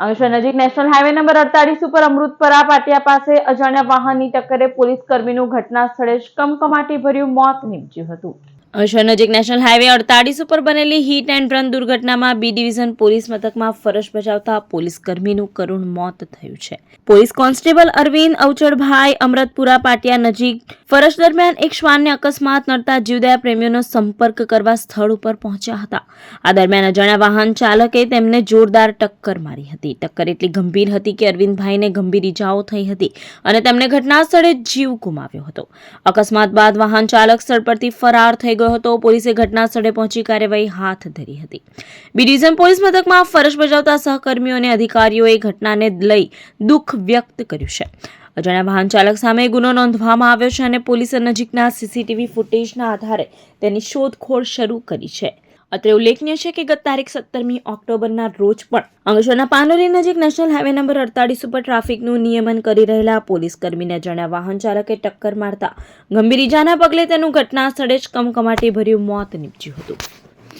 અંકલેશ્વર નજીક national highway number અડતાલીસ ઉપર અમૃતપરા પાટિયા પાસે અજાણ્યા વાહનની ટક્કરે પોલીસ કર્મીનું ઘટના સ્થળે જ કમકમાટી ભર્યું મોત નીપજ્યું હતું. અંશર નજીક નેશનલ હાઈવે અડતાલીસ ઉપર બનેલી હિટ એન્ડ રન દુર્ઘટનામાં બી ડિવિઝન પોલીસ મથકમાં ફરજ બજાવતા પોલીસ કર્મીનું કરુણ મોત થયું છે. પોલીસ કોન્સ્ટેબલ અરવિંદ અવચડભાઈ અમરતપુરા પાટિયા નજીક ફરજ દરમિયાન એક શ્વાનને અકસ્માત નડતા જીવદયા પ્રેમીઓનો સંપર્ક કરવા સ્થળ ઉપર પહોંચ્યા હતા. આ દરમિયાન અજાણ્યા વાહન ચાલકે તેમને જોરદાર ટક્કર મારી હતી. ટક્કર એટલી ગંભીર હતી કે અરવિંદભાઈને ગંભીર ઇજાઓ થઈ હતી અને તેમને ઘટના સ્થળે જીવ ગુમાવ્યો હતો. અકસ્માત બાદ વાહન ચાલક સ્થળ પરથી ફરાર થઈ ગયો હતો. પોલીસે ઘટના સ્થળે પહોંચી કાર્યવાહી હાથ ધરી હતી. બી ડિવિઝન પોલીસ મથકમાં ફરજ બજાવતા સહકર્મીઓ અને અધિકારીઓએ ઘટનાને લઈ દુઃખ વ્યક્ત કર્યું છે. અજાણ્યા વાહન ચાલક સામે ગુનો નોંધવામાં આવ્યો છે અને પોલીસે નજીકના સીસીટીવી ફૂટેજના આધારે તેની શોધખોળ શરૂ કરી છે. અત્રે ઉલ્લેખનીય છે કે ગત તારીખ સત્તરમી ઓક્ટોબરના રોજ પણ અંગેશ્વરના પાનોલી નજીક નેશનલ હાઈવે નંબર અડતાલીસ ઉપર ટ્રાફિકનું નિયમન કરી રહેલા પોલીસ કર્મીને અજાણ્યા વાહન ચાલકે ટક્કર મારતા ગંભીર ઇજાના પગલે તેનું ઘટના સ્થળે જ કમકમાટી ભર્યું મોત નીપજ્યું હતું.